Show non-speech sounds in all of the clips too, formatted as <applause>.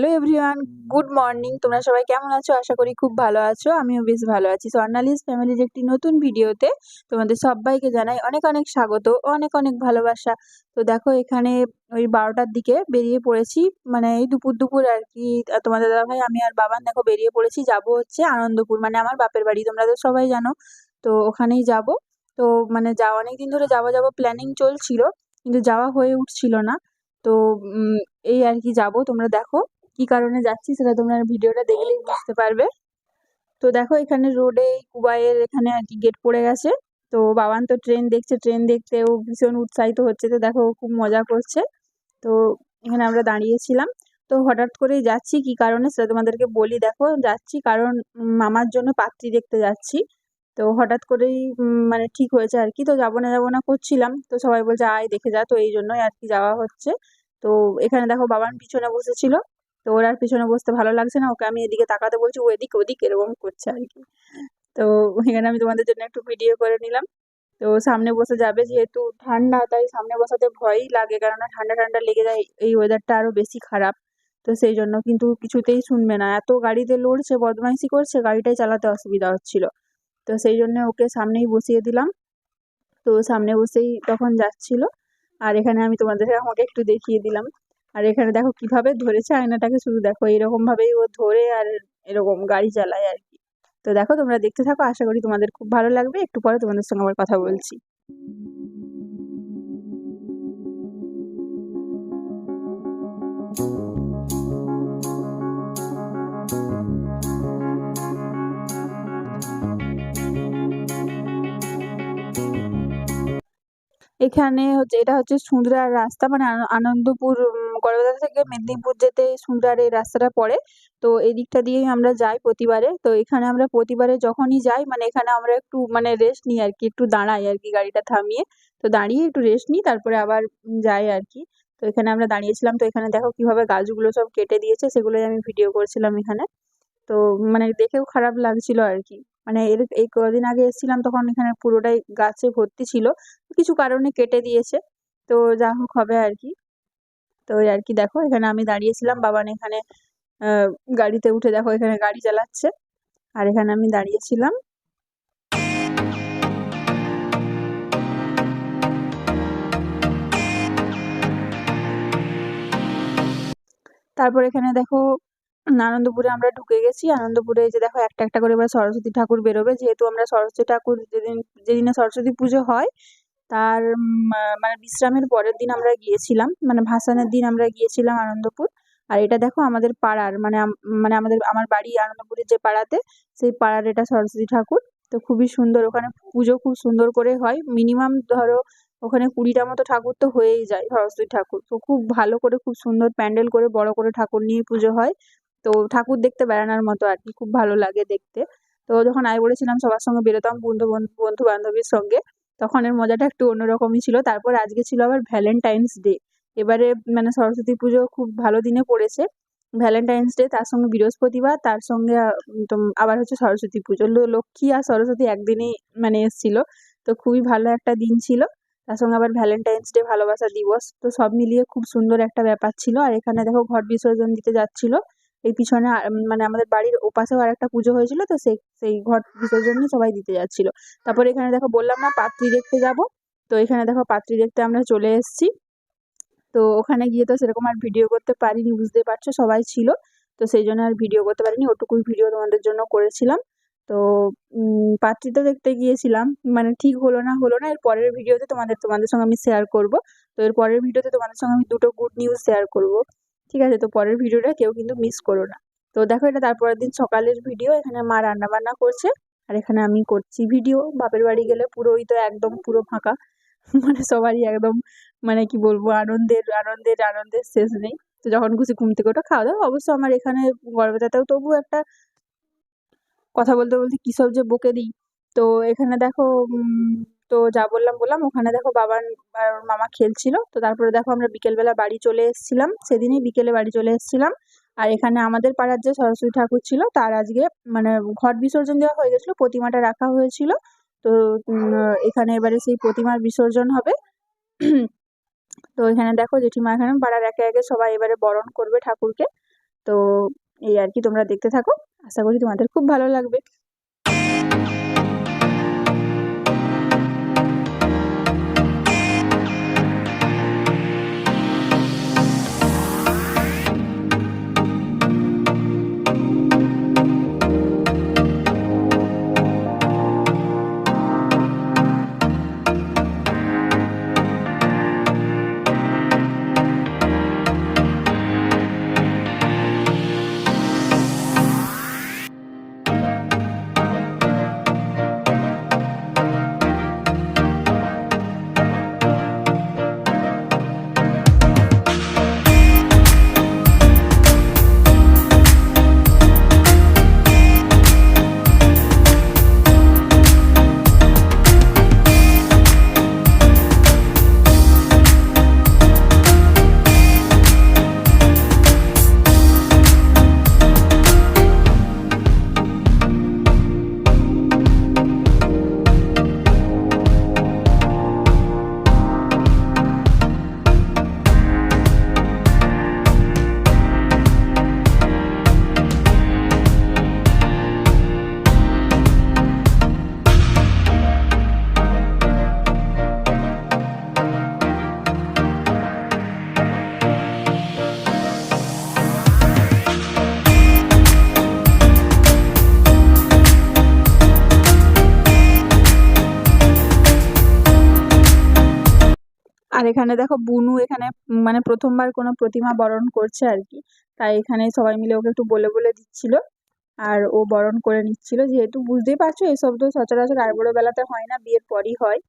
Hello everyone good morning তোমরা সবাই কেমন আছো? আশা করি খুব ভালো আছো। আমিও বেশ ভালো আছি। স্বর্ণালিস ফ্যামিলির একটি নতুন ভিডিওতে তোমাদের সবাইকে জানাই অনেক অনেক স্বাগত, অনেক অনেক ভালোবাসা। তো দেখো, এখানে ওই বারোটার দিকে বেরিয়ে পড়েছি। মানে এই দুপুর দুপুর আর কি তোমাদের দাদা ভাই আমি আর বাবান দেখো বেরিয়ে পড়েছি। যাব হচ্ছে আনন্দপুর মানে আমার বাপের বাড়ি, তোমরা তো সবাই জানো। তো ওখানেই যাব। তো মানে যাওয়া অনেক দিন ধরে যাব যাব প্ল্যানিং চলছিল, কিন্তু যাওয়া হয়ে উঠছিল না। তো এই আর কি যাব। তোমরা দেখো কি কারণে যাচ্ছি সেটা তোমরা ভিডিওটা দেখলেই বুঝতে পারবে। তো দেখো এখানে রোডে কুবাইয়ের এখানে আর কি গেট পড়ে গেছে। তো বাবান তো ট্রেন দেখছে ট্রেন দেখতে ও ভীষণ উৎসাহিত হচ্ছে। তো দেখো খুব মজা করছে। তো এখানে আমরা দাঁড়িয়েছিলাম। তো হঠাৎ করেই যাচ্ছি কি কারণে সেটা তোমাদেরকে বলি। দেখো যাচ্ছি কারণ মামার জন্য পাত্রী দেখতে যাচ্ছি। তো হঠাৎ করেই মানে ঠিক হয়েছে আর কি। তো যাব না যাব না করছিলাম। তো সবাই বলছে, আয় দেখে যা। তো এই জন্যই আর কি যাওয়া হচ্ছে। তো এখানে দেখো বাবার পিছনে বসেছিল। তো ওর আর পিছনে বসতে ভালো লাগছে না, ওকে আমি এদিকে তাকাতে বলছি, ও এদিক ওদিক এরকম করছে আর কি। তো এখানে আমি তোমাদের জন্য একটু ভিডিও করে নিলাম। তো সামনে বসে যাবে যেহেতু ঠান্ডা, তাই সামনে বসাতে ভয়ই লাগে কেননা ঠান্ডা ঠান্ডা লেগে যায়, এই ওয়েদারটা আরও বেশি খারাপ। তো সেই জন্য কিন্তু কিছুতেই শুনবে না। এত গাড়িতে লড়ছে, বদমাইশি করছে, গাড়িটাই চালাতে অসুবিধা হচ্ছিল। তো সেই জন্য ওকে সামনেই বসিয়ে দিলাম। তো সামনে বসেই তখন যাচ্ছিল। আর এখানে আমি তোমাদের আমাকে একটু দেখিয়ে দিলাম। আর এখানে দেখো কীভাবে ধরেছে আয়নাটাকে? শুধু দেখো এরকম ভাবেই ও ধরে আর এরকম গাড়ি চালায় আর কি। তো দেখো তোমরা দেখতে থাকো, আশা করি তোমাদের খুব ভালো লাগবে। একটু পরে তোমাদের সঙ্গে আবার কথা বলছি। এখানে হচ্ছে, এটা হচ্ছে সুন্দরার রাস্তা মানে আনন্দপুর কলকাতা থেকে মেদিনীপুর যেতে সুন্দরার এই রাস্তাটা পড়ে। তো এই দিকটা দিয়েই আমরা যাই প্রতিবারে। তো এখানে আমরা প্রতিবারে যখনই যাই মানে এখানে আমরা একটু মানে রেস্ট নিই আর কি। একটু দাঁড়াই আর কি গাড়িটা থামিয়ে। তো দাঁড়িয়ে একটু রেস্ট নিই, তারপরে আবার যাই আর কি। তো এখানে আমরা দাঁড়িয়েছিলাম। তো এখানে দেখো কীভাবে গাছগুলো সব কেটে দিয়েছে, সেগুলোই আমি ভিডিও করছিলাম এখানে। তো মানে দেখেও খারাপ লাগছিল আর কি। মানে এর, এই কদিন আগে এসেছিলাম তখন এখানে পুরোটাই গাছে ভর্তি ছিল। কিছু কারণে কেটে দিয়েছে। তো যা হোক হবে আর কি। তো ওই আর কি দেখো এখানে আমি দাঁড়িয়েছিলাম বাবান এখানে গাড়িতে উঠে দেখো এখানে গাড়ি চালাচ্ছে। আর এখানে আমি দাঁড়িয়েছিলাম। তারপর এখানে দেখো আনন্দপুরে আমরা ঢুকে গেছি। আনন্দপুরে যে দেখো একটা একটা করে এবার সরস্বতী ঠাকুর বেরোবে। যেহেতু আমরা সরস্বতী ঠাকুর যেদিন যেদিনে সরস্বতী পুজো হয় তার মানে বিশ্রামের পরের দিন আমরা গিয়েছিলাম মানে ভাসানের দিন আমরা গিয়েছিলাম আনন্দপুর। আর এটা দেখো আমাদের পাড়ার মানে মানে আমাদের, আমার বাড়ি আনন্দপুরের যে পাড়াতে, সেই পাড়ার এটা সরস্বতী ঠাকুর। তো খুবই সুন্দর, ওখানে পুজো খুব সুন্দর করে হয়। মিনিমাম ধরো ওখানে কুড়িটা মতো ঠাকুর তো হয়েই যায় সরস্বতী ঠাকুর। তো খুব ভালো করে, খুব সুন্দর প্যান্ডেল করে, বড় করে ঠাকুর নিয়ে পুজো হয়। তো ঠাকুর দেখতে বেড়ানোর মতো আর কি, খুব ভালো লাগে দেখতে। তো যখন আয় বলেছিলাম সবার সঙ্গে বেরোতাম বন্ধু বন্ধু বান্ধবীর সঙ্গে। তখন এর মজাটা একটু অন্যরকমই ছিল। তারপর আজকে ছিল আবার ভ্যালেন্টাইন্স ডে এবারে মানে সরস্বতী পুজো খুব ভালো দিনে পড়েছে। ভ্যালেন্টাইন্স ডে তার সঙ্গে বৃহস্পতিবার, তার সঙ্গে আবার হচ্ছে সরস্বতী পুজো। লক্ষ্মী আর সরস্বতী একদিনেই মানে এসছিল। তো খুবই ভালো একটা দিন ছিল। তার সঙ্গে আবার ভ্যালেন্টাইন্স ডে ভালোবাসা দিবস। তো সব মিলিয়ে খুব সুন্দর একটা ব্যাপার ছিল। আর এখানে দেখো ঘট বিসর্জন দিতে যাচ্ছিল। এই পিছনে মানে আমাদের বাড়ির ওপাশেও আর একটা পুজো হয়েছিল, তো সেই সেই ঘট বিসর্জনই সবাই দিতে যাচ্ছিল। তারপরে এখানে দেখো বললাম না, পাত্রী দেখতে যাব। তো এখানে দেখো পাত্রী দেখতে আমরা চলে এসেছি। তো ওখানে গিয়ে তো সেরকম আর ভিডিও করতে পারিনি বুঝতে পারছ, সবাই ছিল। তো সেই জন্য আর ভিডিও করতে পারিনি, ওটুকুই ভিডিও তোমাদের জন্য করেছিলাম। তো পাত্রী তো দেখতে গিয়েছিলাম মানে ঠিক হলো না হলো না, এর পরের ভিডিওতে তোমাদের তোমাদের সঙ্গে আমি শেয়ার করব। তো এর পরের ভিডিওতে তোমাদের সঙ্গে আমি দুটো গুড নিউজ শেয়ার করব। ঠিক আছে, তো পরের ভিডিওটা কেউ কিন্তু মিস করো না। তো দেখো এটা তারপরের দিন সকালের ভিডিও এখানে মা রান্না বান্না করছে। আর এখানে আমি করছি ভিডিও বাপের বাড়ি গেলে পুরোই তো একদম পুরো ফাঁকা। <laughs> মানে সবারই একদম মানে কি বলব, আনন্দের আনন্দের আনন্দের শেষ নেই। তো যখন খুশি ঘুম থেকে ওটা খাওয়া দাওয়া। অবশ্য আমার এখানে গর্ভদাতেও তবু একটা কথা বলতে বলতে কী সব যে বকে দিই। তো এখানে দেখো তো যা বললাম বললাম, ওখানে দেখো বাবার মামা খেলছিল। তো তারপরে দেখো আমরা বিকেলবেলা বাড়ি চলে এসেছিলাম। সেদিনই বিকেলে বাড়ি চলে এসেছিলাম। আর এখানে আমাদের পাড়ার যে সরস্বতী ঠাকুর ছিল, তার আজকে মানে ঘট বিসর্জন দেওয়া হয়ে গেছিল, প্রতিমাটা রাখা হয়েছিল। তো এখানে এবারে সেই প্রতিমার বিসর্জন হবে। <clears throat> তো এখানে দেখো জেঠিমা এখানে পাড়ার একে একে সবাই এবারে বরণ করবে ঠাকুরকে। তো এই আর কি তোমরা দেখতে থাকো। আশা করি তোমাদের খুব ভালো লাগবে। আর এখানে দেখো বুনু এখানে মানে প্রথমবার কোনো প্রতিমা বরণ করছে আর কি। তাই এখানে সবাই মিলে ওকে একটু বলে বলে দিচ্ছিল আর ও বরণ করে নিচ্ছিল। যেহেতু বুঝতেই পারছ, এসব তো সচরাচর আর বড় বেলাতে হয় না, বিয়ের পরই হয়।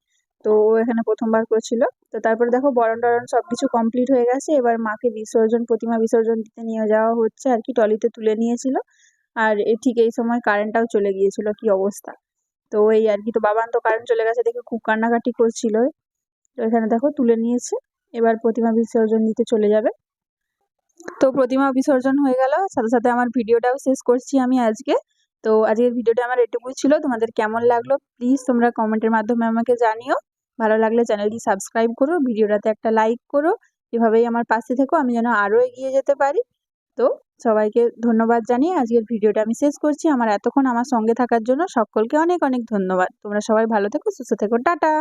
তো ও এখানে প্রথমবার করছিল। তো তারপরে দেখো বরণ টরণ সব কিছু কমপ্লিট হয়ে গেছে। এবার মাকে বিসর্জন, প্রতিমা বিসর্জন দিতে নিয়ে যাওয়া হচ্ছে আর কি, টলিতে তুলে নিয়েছিল। আর ঠিক এই সময় কারেন্টটাও চলে গিয়েছিল, কি অবস্থা। তো এই আর কি, তো বাবান তো কারেন্ট চলে গেছে দেখে খুব কান্নাকাটি করছিল। তো এখানে দেখো তুলে নিয়েছে। এবার প্রতিমা বিসর্জন দিতে চলে যাবে। তো প্রতিমা বিসর্জন হয়ে গেল। সাথে সাথে আমার ভিডিওটাও শেষ করছি আমি আজকে। তো আজকের ভিডিওটা আমার এটুকুই ছিল। তোমাদের কেমন লাগল প্লিজ তোমরা কমেন্টের মাধ্যমে আমাকে জানিও। ভালো লাগলে চ্যানেলটি সাবস্ক্রাইব করো, ভিডিওটাতে একটা লাইক করো। এভাবেই আমার পাশে থেকো, আমি যেন আরও এগিয়ে যেতে পারি। তো সবাইকে ধন্যবাদ জানিয়ে আজকের ভিডিওটা আমি শেষ করছি। আমার এতক্ষণ আমার সঙ্গে থাকার জন্য সকলকে অনেক অনেক ধন্যবাদ। তোমরা সবাই ভালো থেকো, সুস্থ থেকো। টাটা!